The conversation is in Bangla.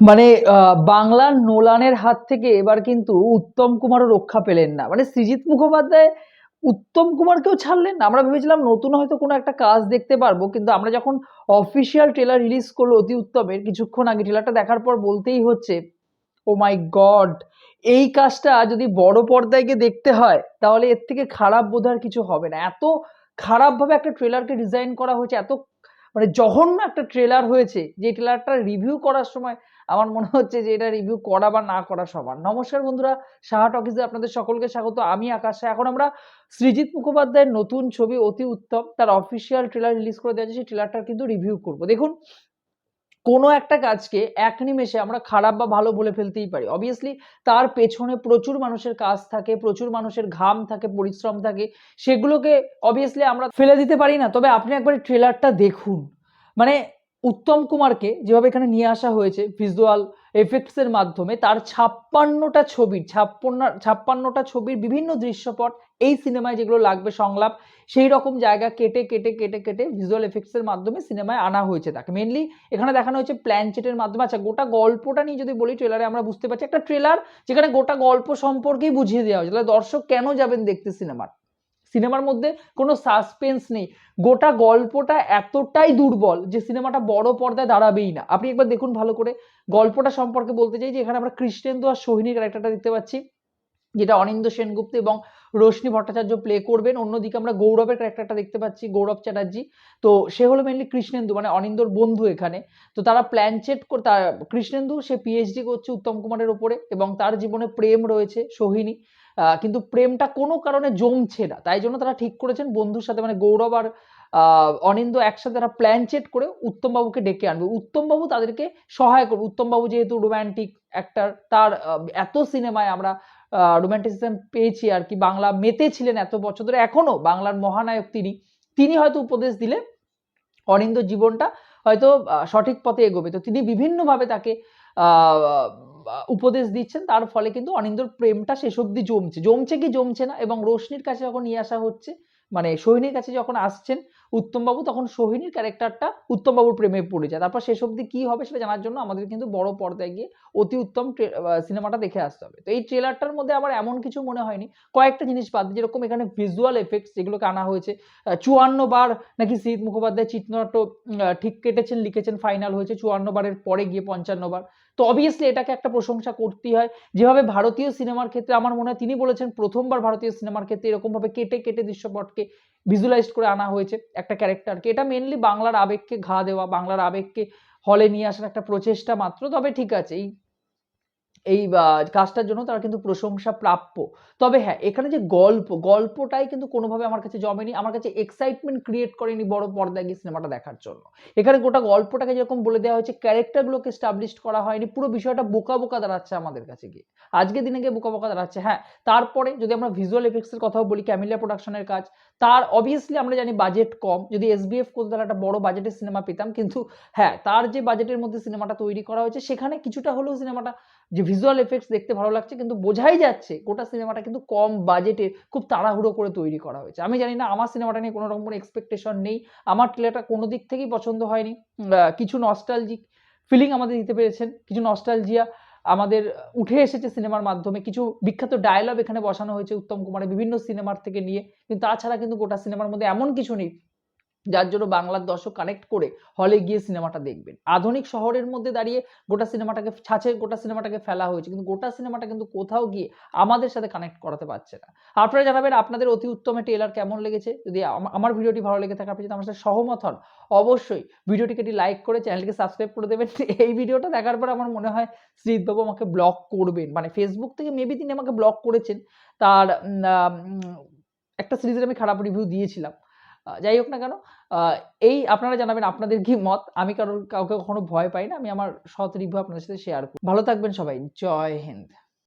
মানে বাংলার নোলানের হাত থেকে এবার কিন্তু উত্তম কুমারও রক্ষা পেলেন না। মানে সৃজিত মুখোপাধ্যায় উত্তম কুমারকেও ছাড়লেন না। আমরা ভেবেছিলাম নতুন হয়তো কোনো একটা কাজ দেখতে পারব, কিন্তু আমরা যখন অফিসিয়াল ট্রেলার রিলিজ করল অতি উত্তমের, কিছুক্ষণ আগে ট্রেলারটা দেখার পর বলতেই হচ্ছে ও মাই গড এই কাজটা যদি বড় পর্দায় গিয়ে দেখতে হয়, তাহলে এর থেকে খারাপ বোধ আর কিছু হবে না। এত খারাপভাবে একটা ট্রেলারকে ডিজাইন করা হয়েছে, এত মানে জঘন্য একটা ট্রেলার হয়েছে, যে ট্রেলারটা রিভিউ করার সময় আমার মনে হচ্ছে যে এটা রিভিউ করা বা না করা সবার নমস্কার বন্ধুরা সাহা টকিজে আপনাদের সকলকে স্বাগত। আমি আকাশ। এখন আমরা সৃজিৎ মুখোপাধ্যায়ের নতুন ছবি অতি উত্তম, তার অফিসিয়াল ট্রেলার রিলিজ করে দেওয়া সেই ট্রেলারটার কিন্তু রিভিউ করব। দেখুন কোনো একটা কাজকে এক নিমেষে আমরা খারাপ বা ভালো বলে ফেলতেই পারি। অবভিয়াসলি তার পেছনে প্রচুর মানুষের কাজ থাকে, প্রচুর মানুষের ঘাম থাকে, পরিশ্রম থাকে, সেগুলোকে অবভিয়াসলি আমরা ফেলে দিতে পারি না। তবে আপনি একবার ট্রেলারটা দেখুন। মানে উত্তম কুমারকে যেভাবে এখানে নিয়ে আসা হয়েছে ভিজুয়াল এফেক্টসের মাধ্যমে তার ছাপ্পান্নটা ছবির, ছাপ্পান্ন, ছাপ্পান্নটা ছবির বিভিন্ন দৃশ্যপট এই সিনেমায় যেগুলো লাগবে সংলাপ, সেই রকম জায়গা কেটে কেটে কেটে কেটে ভিজুয়াল এফেক্টসের মাধ্যমে সিনেমায় আনা হয়েছে তাকে। মেনলি এখানে দেখানো হয়েছে প্ল্যানচেটের মাধ্যমে। আচ্ছা গোটা গল্পটা নিয়ে যদি বলি ট্রেলারে আমরা বুঝতে পারছি, একটা ট্রেলার যেখানে গোটা গল্প সম্পর্কেই বুঝিয়ে দেওয়া হয়েছে। তাহলে দর্শক কেন যাবেন দেখতে সিনেমার? সিনেমার মধ্যে কোনো সাসপেন্স নেই। গোটা গল্পটা এতটাই দুর্বল যে সিনেমাটা বড় পর্দায় দাঁড়াবেই না। আপনি একবার দেখুন ভালো করে। গল্পটা সম্পর্কে বলতে চাই যে এখানে আমরা কৃষ্ণেন্দু আর সোহিনী ক্যারেক্টারটা দেখতে পাচ্ছি, যেটা অনিন্দ সেনগুপ্ত এবং রোশনি ভট্টাচার্য প্লে করবেন। অন্যদিকে আমরা গৌরবের ক্যারেক্টারটা দেখতে পাচ্ছি, গৌরব চ্যাটার্জি। তো সে হলো মেনলি কৃষ্ণেন্দু মানে অনিন্দর বন্ধু এখানে। তো তারা প্ল্যান চেট করে তার কৃষ্ণেন্দু, সে পিএইচডি করছে উত্তম কুমারের ওপরে এবং তার জীবনে প্রেম রয়েছে সোহিনী। কিন্তু প্রেমটা কোনো কারণে জমছে না। তাই জন্য তারা ঠিক করেছেন বন্ধুর সাথে মানে গৌরব আর অনিন্দ একসাথে তারা প্ল্যান চেট করে উত্তমবাবুকে ডেকে আনবে। উত্তমবাবু তাদেরকে সহায় করবে। উত্তমবাবু যেহেতু রোম্যান্টিক অ্যাক্টার তার এত সিনেমায় আমরা রোম্যান্টিসিজম পেয়েছি আর কি। বাংলা মেতে ছিলেন এত বছর ধরে। এখনও বাংলার মহানায়ক তিনি। তিনি হয়তো উপদেশ দিলে অনিন্দ জীবনটা হয়তো সঠিক পথে এগোবে। তো তিনি বিভিন্নভাবে তাকে উপদেশ দিচ্ছেন, তার ফলে কিন্তু অনিন্দর প্রেমটা শেষ অব্দি জমছে। জমছে কি জমছে না, এবং রোশনির কাছে যখন নিয়ে আসা হচ্ছে মানে সোহিনীর কাছে যখন আসছেন উত্তমবাবু তখন সোহিনীর ক্যারেক্টারটা উত্তমবাবুর প্রেমে পড়ে যায়। তারপর শেষ অব্দি কি হবে সেটা জানার জন্য আমাদের কিন্তু বড় পর্দায় গিয়ে অতি উত্তম সিনেমাটা দেখে আসতে হবে। তো এই ট্রেলারটার মধ্যে আমার এমন কিছু মনে হয়নি। কয়েকটা জিনিস বাদ যেরকম এখানে ভিজুয়াল এফেক্টস যেগুলোকে আনা হয়েছে চুয়ান্ন বার নাকি শীত মুখোপাধ্যায় চিত্রনাট্য ঠিক কেটেছেন, লিখেছেন ফাইনাল হয়েছে চুয়ান্ন বারের পরে গিয়ে পঞ্চান্ন বার। তো অবভিয়াসলি এটাকে একটা প্রশংসা করতেই হয়। যেভাবে ভারতীয় সিনেমার ক্ষেত্রে আমার মনে হয় তিনি বলেছেন প্রথমবার ভারতীয় সিনেমার ক্ষেত্রে এরকমভাবে কেটে কেটে দৃশ্যপটকে ভিজুয়ালাইজ করে আনা হয়েছে একটা ক্যারেক্টারকে এটা মেনলি বাংলার আবেগকে ঘা দেওয়া, বাংলার আবেগকে হলে নিয়ে আসার একটা প্রচেষ্টা মাত্র। তবে ঠিক আছে, এই এই কাজটার জন্য তারা কিন্তু প্রশংসা প্রাপ্য। তবে হ্যাঁ এখানে যে গল্প, গল্পটাই কিন্তু কোনোভাবে আমার কাছে জমেনি। আমার কাছে এক্সাইটমেন্ট ক্রিয়েট করেনি বড় পর্দায় গিয়ে সিনেমাটা দেখার জন্য। এখানে গোটা গল্পটাকে যেরকম বলে দেওয়া হয়েছে ক্যারেক্টারগুলোকে স্টাবলিশ করা হয়নি। পুরো বিষয়টা বোকা বোকা দাঁড়াচ্ছে আমাদের কাছে গিয়ে। আজকে দিনে গিয়ে বোকা বোকা দাঁড়াচ্ছে। হ্যাঁ তারপরে যদি আমরা ভিজুয়াল এফেক্টসের কথাও বলি ক্যামিলিয়া প্রোডাকশনের কাজ, তার অবভিয়াসলি আমরা জানি বাজেট কম। যদি এস এসবিএফ করতে তাহলে একটা বড় বাজেটের সিনেমা পেতাম। কিন্তু হ্যাঁ তার যে বাজেটের মধ্যে সিনেমাটা তৈরি করা হয়েছে, সেখানে কিছুটা হলেও সিনেমাটা যে ভিজুয়াল এফেক্টস দেখতে ভালো লাগছে, কিন্তু বোঝাই যাচ্ছে গোটা সিনেমাটা কিন্তু কম বাজেটে খুব তাড়াহুড়ো করে তৈরি করা হয়েছে। আমি জানি না, আমার সিনেমাটা নিয়ে কোনো রকম কোনো এক্সপেকটেশন নেই। আমার ট্রেলারটা কোনো দিক থেকেই পছন্দ হয়নি। কিছু নস্টালজিক ফিলিং আমাদের দিতে পেরেছেন, কিছু নস্টালজিয়া আমাদের উঠে এসেছে সিনেমার মাধ্যমে। কিছু বিখ্যাত ডায়লগ এখানে বসানো হয়েছে উত্তম কুমারের বিভিন্ন সিনেমার থেকে নিয়ে। কিন্তু তাছাড়া কিন্তু গোটা সিনেমার মধ্যে এমন কিছু নেই যার জন্য বাংলার দর্শক কানেক্ট করে হলে গিয়ে সিনেমাটা দেখবেন। আধুনিক শহরের মধ্যে দাঁড়িয়ে গোটা সিনেমাটাকে ছাঁচে গোটা সিনেমাটাকে ফেলা হয়েছে, কিন্তু গোটা সিনেমাটা কিন্তু কোথাও গিয়ে আমাদের সাথে কানেক্ট করাতে পারছে না। আপনারা জানাবেন আপনাদের অতি উত্তম ট্রেলার কেমন লেগেছে? যদি আমার ভিডিওটি ভালো লেগে থাকে, আপনি যদি আমার সাথে সহমত হন, অবশ্যই ভিডিওটিকে একটি লাইক করে চ্যানেলকে সাবস্ক্রাইব করে দেবেন। এই ভিডিওটা দেখার পর আমার মনে হয় শ্রীতবাবু আমাকে ব্লক করবেন। মানে ফেসবুক থেকে মেবি তিনি আমাকে ব্লক করেছেন। তার একটা সিরিজের আমি খারাপ রিভিউ দিয়েছিলাম। যাই হোক না কেন এই আপনারা জানাবেন আপনাদের কি মত। আমি কারোর, কাউকে কখনো ভয় পাই না। আমি আমার সৎ রিভিউ আপনাদের সাথে শেয়ার করি ভালো থাকবেন সবাই। জয় হিন্দ।